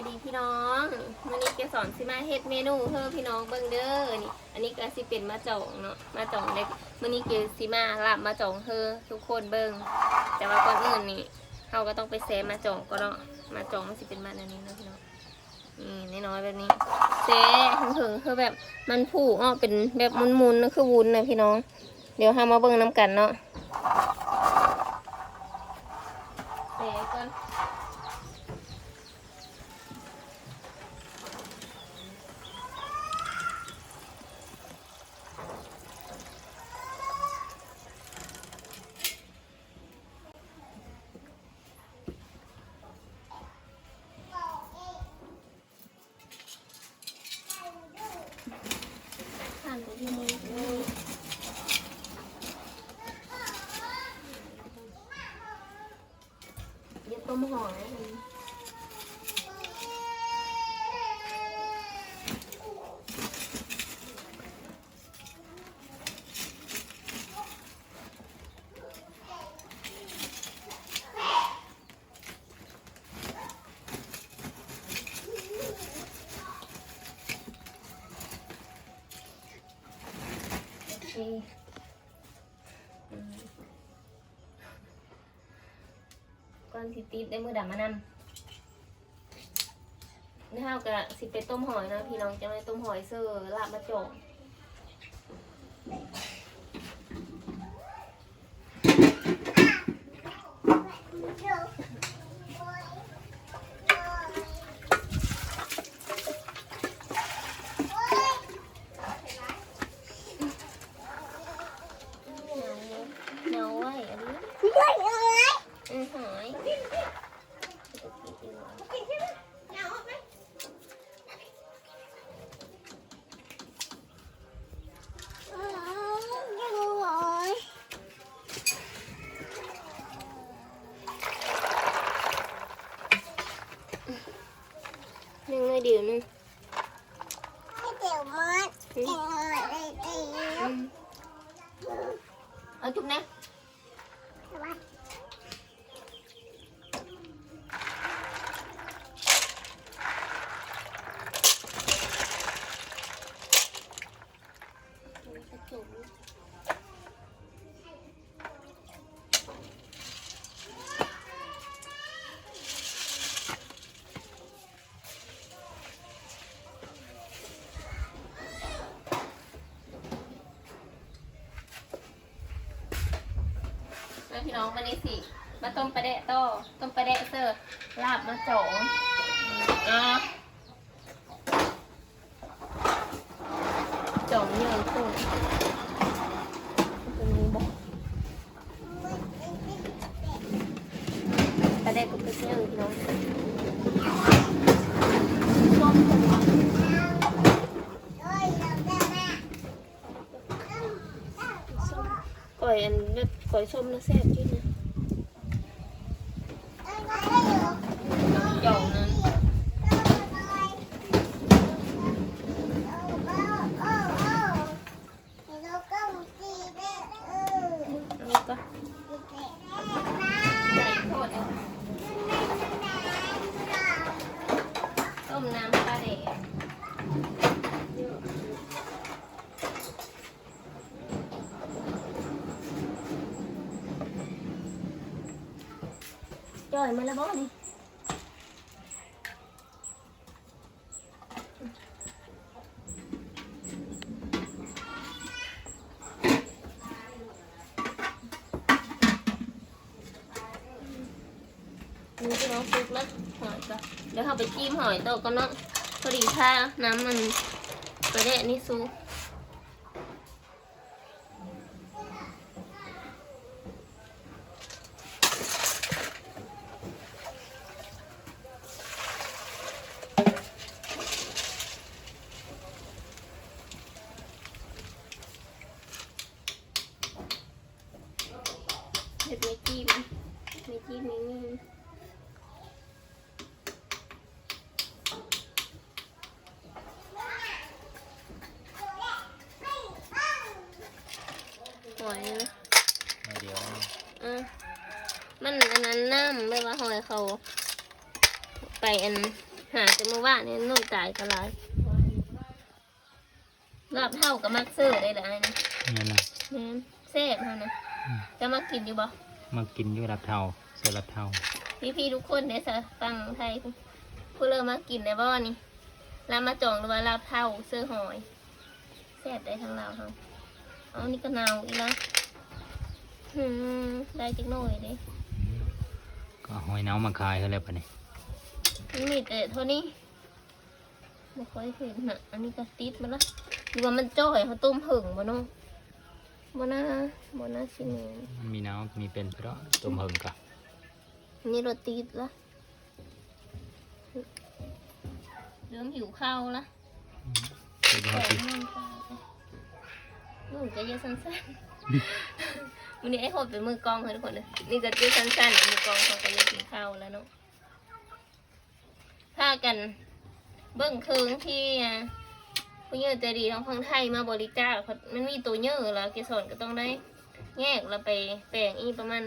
ายดีพี่น้องวันนี้เกสอนสิมาเฮ็ดเมนูเพื่อพี่น้องเบิ่งเด้อนี่ อันนี้ก็สิเป็นมาจองเนาะมาจองเล็กวันนี้เกสิมาลาบมาจองเฮอทุกคนเบิ่งแต่ว่าก่อนอื่นนี่เราก็ต้องไปแซมมาจองก็เนาะมาจองมันสิเป็นมันอันนี้เนาะพี่น้องนี่น้อยแบบนี้แซ่ถึงๆคือแบบมันผูกออเป็นแบบมุนๆนะคือวุ้นนะพี่น้อง เดี๋ยวเรามาเบิ่งน้ำกันเนาะแซ่ก่อน ผ่านไปที่มือเลย เดี๋ อนสิติดได้มือดำมานำนี่เฮาก็สิไปต้มหอยนะพี่น้องจะไม่ต้มหอยเซอร์ลาบมาจ่องเยังไงเดี๋ยวนึงอืมเอาจุ๊บนะ พี่น้องมานี่สิ มาต้มปลาแดะต่อต้มปลาแดะเสิร์ฟลาบมาจ๋องอะจ๋องเยอะขึ้รงนี้บอกปลาแดะก็เป็นเยอะพี่น้องส้มก่อยอันเล็ด ก่อยส้มนะแซ่บจริงนะหยองนั้น อันนี้ก็ใส่โคตรเอาต้มน้ำปลาแดกจ่อยมา แล้วบ่นี่นี่พี่น้องซุกแล้วหอยก็เดี๋ยวเขาไปจิ้มหอยโตก็เนาะพอดีถ้าน้ำมันไปได้นี่ซุก เห็ดไม่จิ้มไม่จิ้มนี่หอยนะเอาเดี๋ยวอะมันอันนั้นน้ำไม่ว่าหอยเขา ไปอันหาแต่เมื่อวานนี่นุ่ยตายก็หลายลาบเท่ากับมักเซอร์ได้หลายนะนั่นน่ะแม่นแซ่บเท่านะอืม จะมากินอยู่บ่มากินอยู่รับเท่าเสือรับเท่าพี่พี่ๆทุกคนเนี่ยสะฟังไทยผู้เริ่มมากินในบ่อนี่ลาบมาจองหรือว่าลาบเท่าเสื้อหอยแซ่บได้ทั้งลาวเฮาเอานี่ก็เนาอีกแล้วหืมได้จักหน่อยเด้อืมก็หอยเนามาขายเขาแล้วปะนี่มันมีแต่เท่านี้ไม่ค่อยเห็นนะอันนี้ก็ติดมาละหรือว่ามันจ้อยเขาต้มผึ่งบ่เนาะ บ่น่าบ่น่าสิแม่นมันมีเนามีเป็นเพราะต้มเหิงกะอันนี้รถติดละเริ่มหิวข้าวละเดี๋ยวแต่เขาสิมันตายไปนู่นก็เยอะสั้นๆวันนี้ไอ้โหดเป็นมือกองให้ทุกคนเลยนี่ก็เยอะสั้นๆมือกองเขาก็เยอะกินข้าวแล้วเนาะพากัน เบิ่งเคืองที่อะ ผู้เยอะใจดีของคนไทยมาบริจาคเพราะมันมีตัวเยอะแล้วเกสรก็ต้องได้แยกแล้วไปแปลงอีกประมาณ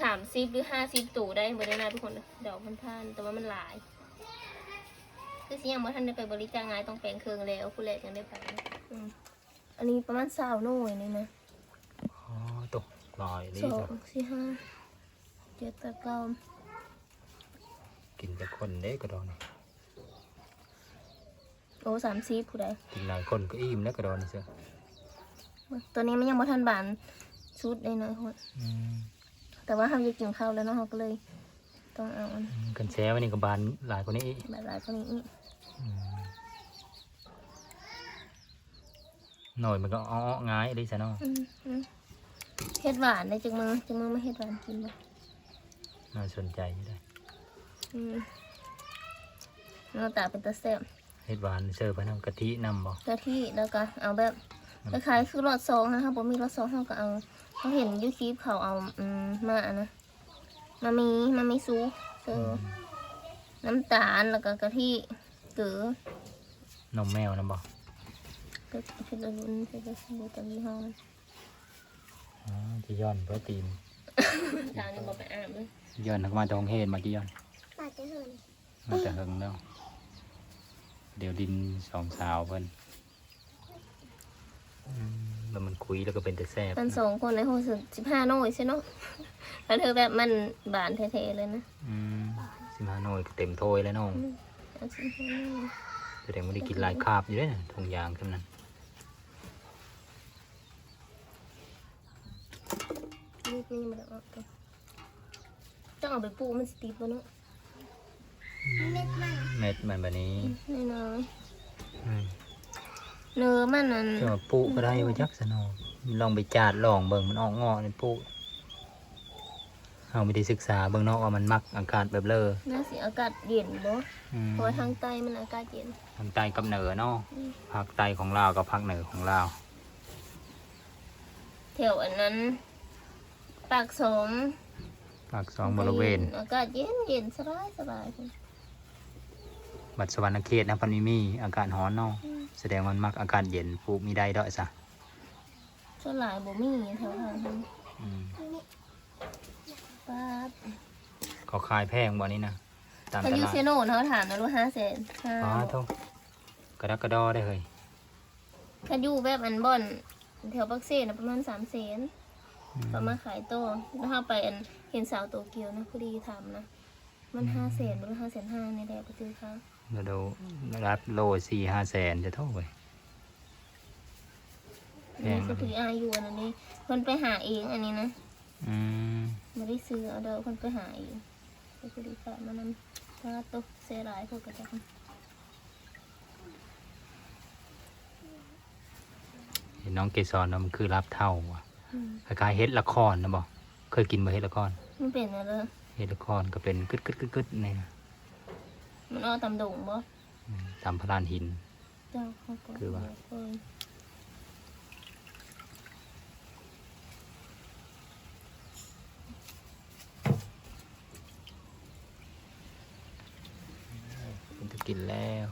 สามสิบหรือห้าสิบตัวได้บริณาทุกคนเด้อเดอกพันพันๆแต่ว่ามันหลาย คือสิยังบ่ทันได้ไปบริจาคงานต้องแปลงเครื่องแล้วผู้แรกยังได้ไปนะอืมอันนี้ประมาณสาวหน่วยนี่นะอ๋อตกลอยนี่สอจ้ะงสี่ห้าเจ็ดแปดเก้ากินแต่คนเด็กก็โดน โอ้สามสิบผู้ใดกินหลายคนก็อิ่มแล้วก็โดนเสือตัวนี้มันยังบ่ทันบานชุดเลยเนาะคนอืมแต่ว่าเขาอยากกินข้าวแล้วเนาะเขาก็เลย ต้องเอาอันกันแช่วันนี้ก็บานหลายกว่านี้อีกแบบหลายคนนี้อีกอืมหน่อยมันก็อ้อๆง่ายเลยซะเนาะอืมอืมเฮ็ดหวานได้จังมือจังมือมาเฮ็ดหวานกินบ่น่าสนใจอยู่ได้อืมหน้าตาเป็นตาแซ่บ เฮ็ดหวานเสิร์ฟไปน้ำกะทินำบ่กะทิแล้วก็เอาแบบคล้ายๆคือรสซองนะคะผมมีรสซองเขาก็เอาเขาเห็นยูคลิปเขาเอาอืมมาอันนะมามีมามีซูเจอน้ำตาลแล้วก็กะทิเกลือนมแมวนะบ่ก็คือรุ่นคือรุ่นตอนนี้ห้องอ๋อจียอนโปรตีนตานี่บอกไปอาบเลยย้อนออกมาจากโรงเฮ็ดมาจียอนปาจะเหินมาแต่เฮิงแล้ว เดี๋ยวดินสองสาวเพิ่นอืมแล้วมันคุยแล้วก็เป็นแต่แซ่บมันสองคนในห้องสิบสิบห้าโน่ยใช่เนาะแล้วเธอแบบมันบานแท้ๆเลยนะอืมสิมาหน่อยก็เต็มถ้วยแล้วน้องเอาสิบห้าโน่ยแสดงว่าได้กินหลายคาบอยู่ด้วยนะทงยางคำนั้นนี่นี่มันเอาไปต้องเอาไปปูมันสติปะเนาะ เม็ดมันแบบนี้นี่น้อยอืมเนื้อมันนั่นจะมาปุก็ได้ไว้จักสนอลองไปจาดลองเบิ่งมันออกงอในปุเราไม่ได้ศึกษาเบิ่งเนอกว่ามันมักอากาศแบบเลอน่าสิอากาศเย็นบ่อืมเพราะว่าทางใต้มันอากาศเย็น ทางใต้กับเหนือเนาะอืมภาคใต้ของลาวกับภาคเหนือของลาวแถวอันนั้น ปากสมภาคสองบริเวณ อากาศเย็นเย็นสบายสบาย บัดสวรรณเขตนะพันมิมีอากาศร้อนเนาะแสดงว่ามันมักอากาศเย็นปลูกมีได้ดอกซะส่วนหลายบ่มีแถวทางนั้นอืมป๊าบเขาขายแพงบ่นี้นะตามคันตยูลาดเซโน่เขาถามนะรู้ห้าแสนห้าอ๋อเท่ากระดักกระดอได้เลยคันยูแบบอันบ่อนแถวปักเซ่นะประมาณสามแสนอืมเขามาขายโตแล้วเขาไปอันเห็นสาวโตเกียวนะพอดีทำนะมันห้าแสนหรือห้าแสนห้าในแดดไปซื้อเขา เราดูรับโลสี่ห้าแสนจะเท่าไหร่แพนี่งคือถืออายุอันนั้นนี่เพิ่นไปหาเองอันนี้นะอืมไม่ได้ซื้อเอาเด้อเพิ่นไปหาเองไปพอดีฝากมานำถ้าตกเสียหลายพวกกระจังเห็นน้องเกสรเนาะมันคือรับเท่าว่ะอืมคล้ายๆเฮ็ดละครนะบอกเคยกินบ่เฮ็ดละครมันเป็นอะไรเฮ็ดละครก็เป็นกึดกึดกึดกึดนี่นะ มันเอาตำโด่งบ่อืมตามพระลานหิน เจ้าเขาก็คือว่าเออมันจะกินแล้ว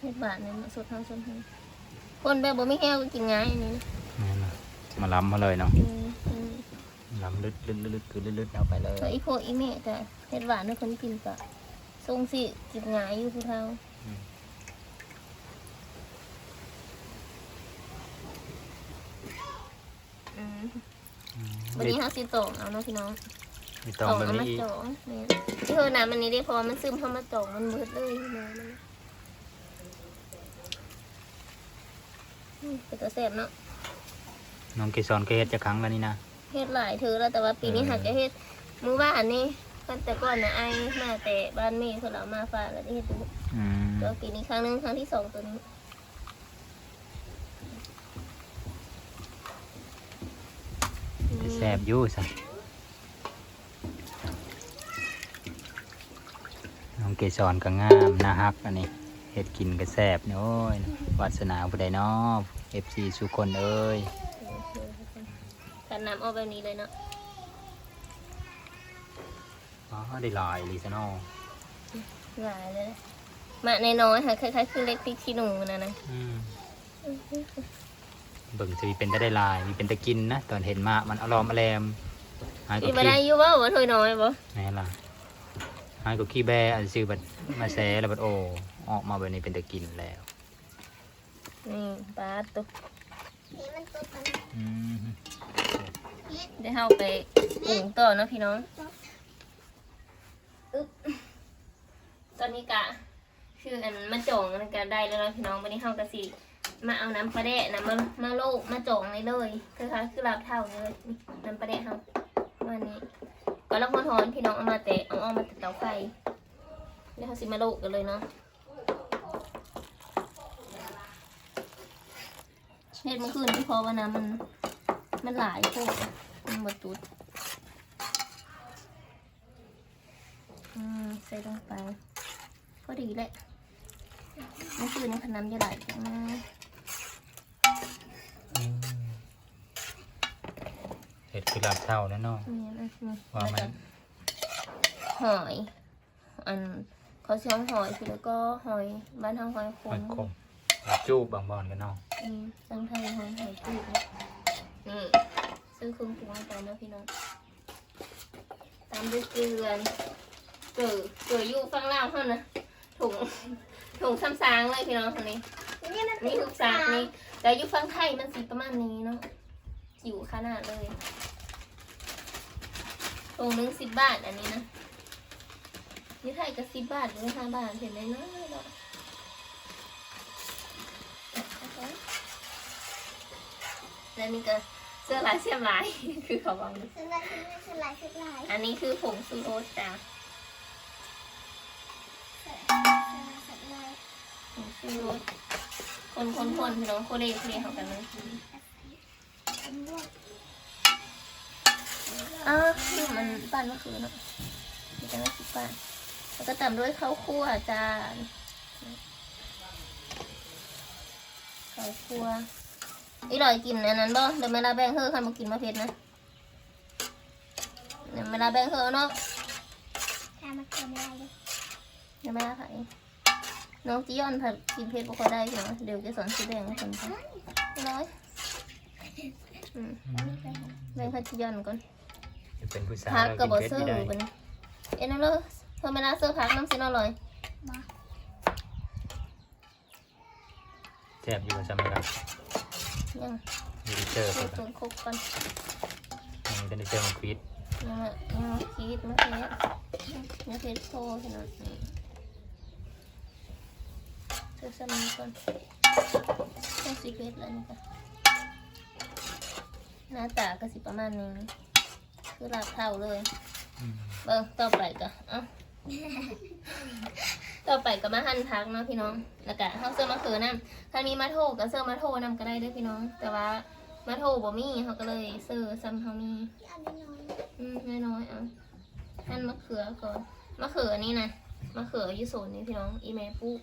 เฮ็ดบาทเนี่ยสดทางสดทางคนแบบบ่มีแห้วก็กินง่ายอันนี้นะนี่นนะมาล้ำมาเลยเนาะ อืมอืมอื น้ำลึดลึดลึดคือลึดลึดเอาไปเลยเอออีโพอีเมะแต่เฮ็ดหวานให้คนกินก็ทรงสิจิบหงายอยู่ผู้เฒ่าอืมอืมอืมวันนี้เฮาสิตองเอาเนาะพี่น้องมีตองแบบเอานี้มาอีกจองนี่ที่เฮอน้ำอันนี้ได้เพราะว่ามันซึมเข้ามาจองมันเบิดเลยพี่น้องมันอืมเป็นตัวแซ่บเนาะน้องเกสรก็เฮ็ดจะครั้งแล้วนี่นะ เฮ็ดหลายเธอแล้วแต่ว่าปีนี้เออหักจะเฮ็ดมื้อบ้านนี่ก็แต่ก่อนนะไอ้มาแต่บ้านเมย์เพิ่นเอามาฝากแล้วได้เฮ็ดดูอืมตัวปีนี้ครั้งหนึงครั้งที่สองตัวนี้แซ่บอยู่สัน้องเกสรก็งามน่าฮักอันนี้เฮ็ดกินก็แซ่บนี่โอ้ยวาสนาผู้ใดเนาะ FC สุคนเอ้ยกั นน้ำเอาแบบนี้เลยเนาะอ๋อได้หลายลีซะเนาะหลายเลยนะมาในน้อยๆค่ะคล้ายๆคือเล็กพริกขี้หนูนะนะอืมเบิ่งสิเป็นตะได้หลาย มีเป็นตะกินนะตอนเห็นมามันอารอมอแรมหายก็อีบ่ขี้ได้อยู่ว่าว่าถ้วยน้อยบ่แม่ล่ะหายก็ขี้แบอันซื้อบัดมาแซแล้วบัดโอออกมาแบบนี้เป็นตะกินแล้ว นี่ปลาตุกอืม ได้เฮาไปอุ่งต่อเนาะพี่น้องอตอนนี้กะ คืออันมาจงอันกันได้แล้วเนาะพี่น้องวันนี้เฮากะสิมาเอาน้ำปลาแดะนะมามาโลกมาจงเลยเลยคือคะคือลาบเท่าเลยน้ำปลาแดะเฮาวันนี้ก็รับร้อนพี่น้องเอามาแต่เอาเอามาแต่เตาไฟแล้วเฮาสิมาโลกกันเลยเนาะเฮ็ดเมื่อคืนที่พอว่าน้ำมัน มันหลายโคตรมันบดตุดอืมใส่ลงไปพอดีแหละเมื่อคืนนี้ขน้ำจะไหลอืมเห็ดคือลาบเท่าแล้วเนาะนี่นะนี่ว่ามันหอย อันเขาใช้หอยคือแล้วก็หอยบ้านทางหอยโคมันนคงจูบบางบอนกันเนาะอืมสังไทยหอยหอยตูด นี่ซื้อเครื่องปรุงลงไปนะพี่น้องตามด้วยเกลือเกลือเกลืออยู่ฝั่งล่างเท่านะถุงถุงซ้ำซางเลยพี่น้องคนนี้นี่คือสากนี่แต่อยุฟังไทยมันสีประมาณนี้เนาะอยู่ขนาดเลยตรงหนึ่งสิบบาทอันนี้นะอยี่ไทยก็สิบบาทหรือห้าบาทเห็นไหมเนาะแล้วนี่ก็ สื้อลายเสียมลาย คือเขาบอกนี่สลายสลายสลายอันนี้คือผงซูโรสจ้ะสลายสลายผงซูโรสคนคนคนพี่น้องโคเรโคเรเขากันเลยเป็นด้วอะคือมันปั้นเมื่อคืนเนาะมีแต่ไม่คิดปั้นแล้วก็ตามด้วยข้าวคั่วจานข้าวคั่ว อีหลอยกินอันนั้นบ่เดี๋ยวเวลาแบ่งเฮ้อคันบ่กินมาเผ็ดนะเดี๋ยวเวลาแบ่งเฮ้อเนาะทำมาเกินอะไรเลยเดี๋ยวเวลาขายน้องจียอนถ้ากินเผ็ดบ่ค่อยได้เนาะเดี๋ยวจะสอนสีแบ่งให้คนค่ะอีหลอยอืมแบ่งให้จียอนก่อนจะเป็นผู้สาวพักแล้วกับบอกินเซอเผ็ดร์ไม่ได้บัดนเอ็นนั่นเลยเพิ่มเวลาเซอร์พักน้ำซินอร่อยมาแซ่บอยู่ประจำเลยครับ ยังมีดิเจอร์เพิ่เพิ่มนตุนคุกกันมีเป็นดิเจอร์มาควิดยังอะยังคีดมะเขือมะเขือโทขนาดนี้เซอร์ซัมนี้ก่อนต้องซีเพสแล้วนี่ค่ะหน้าตาก็สิประมาณนี้ คือลาบเท่าเลยอืมเบิ่งต่อไปก็เอ้า ต่อไปก็มาหั่นพักเนาะพี่น้อง แล้วก็เฮาเสื้อมะเขือน้ำถ้ามีมะโถก็เสื้อมะโถนำก็ได้เด้อพี่น้อง แต่ว่ามะโถบ่มีเขาก็เลยเสื้อซ้ำเฮามีอันนี้น้อยอืมน้อยๆเอะหั่นมะเขือก่อน มะเขือนี่นะ มะเขืออยู่โซนนี้พี่น้อง อีแม่ปุ๊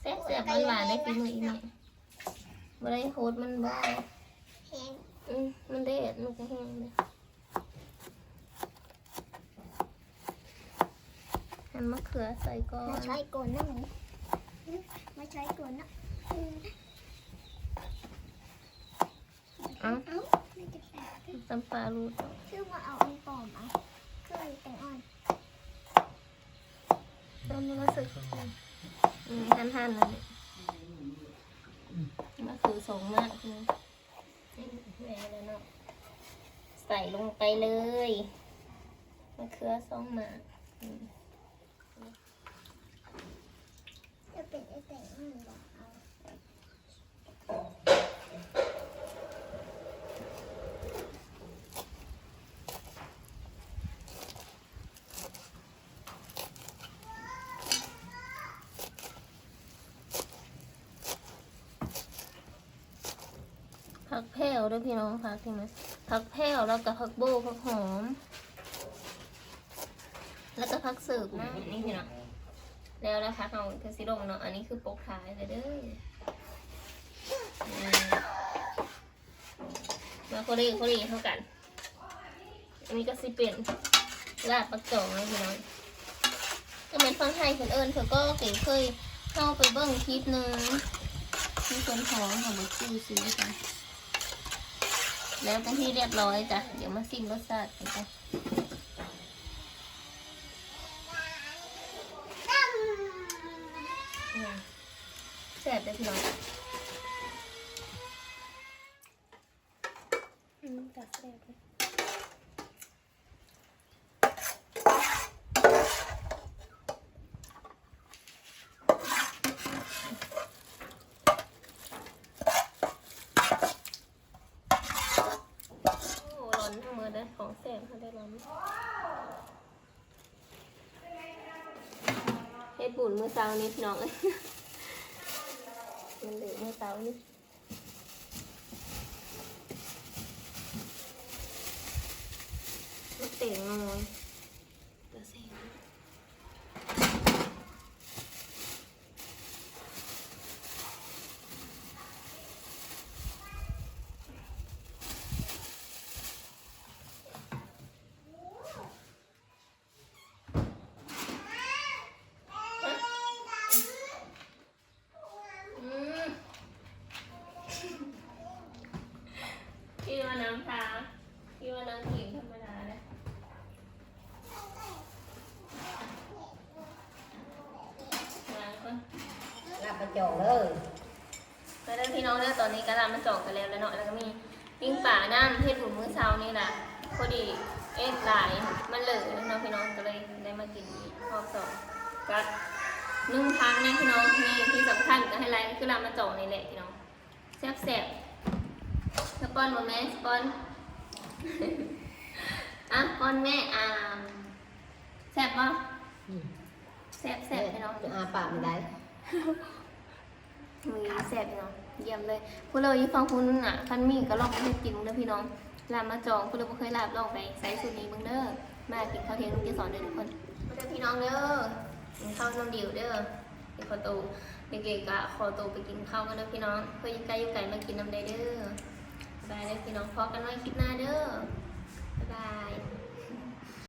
แซ่บๆหวานๆได้ฝีมืออีแม่บ่ได้โคตรมันบ่แห้งอืมมันเด็ดมันก็แห้งเลย หั่นมะเขือใส่ก่อมานใช้ก่อนนะหนูมาใช้ก่อนนะเอ้าเอ้าไม่จะแตกตำปลาลูดชื่อมาเอาอันปลอมอะคือแตงอ่อนต้มรู้สึกอืมหันหันๆนั่นแหละมะคือสองมากคือแม่แล้วเนาะใส่ลงไปเลยมะเขือสองหมากอืม จะ เป็นไอแตงอ่อนบอกเอาผักแผ่วด้วยพี่น้องผักที่มันผักแผ่วแล้วก็ผักโบผักหอม แล้วก็ผักสืบนะนี่พี่น้อง แล้วนะคะเอาเทสิลงเนาะ อันนี้คือปกท้ายเลยเด้อมาโคลีโคลีเท่ากัน อันนี้ก็สิเป็นลาดปักจ่องนะพี่น้องก็เหมือนฟังไทยคนเอิญเธอก็เก่งเคยเข้าไปเบิ้งคลิปนึงมีคนหอมของบักจูซื้อกันแล้วเป็นที่เรียบร้อยจ้ะ เดี๋ยวมาซิมรสชาติกันจ้ะ แซ่บเลยพี่น้องอืมจัดแซ่บเลยโอ้ร้อนทั้งมือเลยของแซ่บเขาได้ร้อนเฮ็ดบุญมือเช้านี้พี่น้องเอ้ย มันเหลือมือเช้านี้มันเต่งงอยแต่แซ่บอืม พี่ว่าน้ำทาพี่ว่าน้ำกินธรรมดาเลยล้างก่อน รับประจองเลย ไปเด้อพี่น้องเด้อตอนนี้กระลามาจอกกันแล้วแล้วเนาะแล้วก็มีปิ้งป่าน้ำเฮ็ดหมูมื้อเช้านี่แหละพอดีเอ็ดหลายมันเหลือเนาะพี่น้องก็เลยได้มากินอีกรอบสองก็นึ่งพังนะพี่น้องนี่ที่สำคัญก็ให้ไลน์คือลามาจอกนี่แหละพี่น้องแซ่บแซ่บๆสปอนบ่แม่สปอนอะป้อนแม่อามแซ่บป่ะแซ่บแซ่บพี่น้องอาปากไม่ได้ มีแซ่บพี่น้องเยี่ยมเลยพูดเลยยี่ฟังคุณอะคันมีก็ลองไปเฮ็ดกินเด้อพี่น้องลาบมาจองพูดเลยบ่เคยลาบลองไปใส่สูตรนี้เบิ่งเด้อมากินข้าวเที่ยงจะสอนเด้อทุกคนเด้อพี่น้องเด้อกินข้าวน้ำเดีวเด้อเป็นขอตูเด็กๆก็ขอตัวไปกินข้าวกันเด้อพี่น้องเพื่อยู่ใกล้อยู่ไกลมากินน้ำได้เด้อบายเด้อพี่น้องพอกันไว้คลิปหน้าเด้อบ๊ายบาย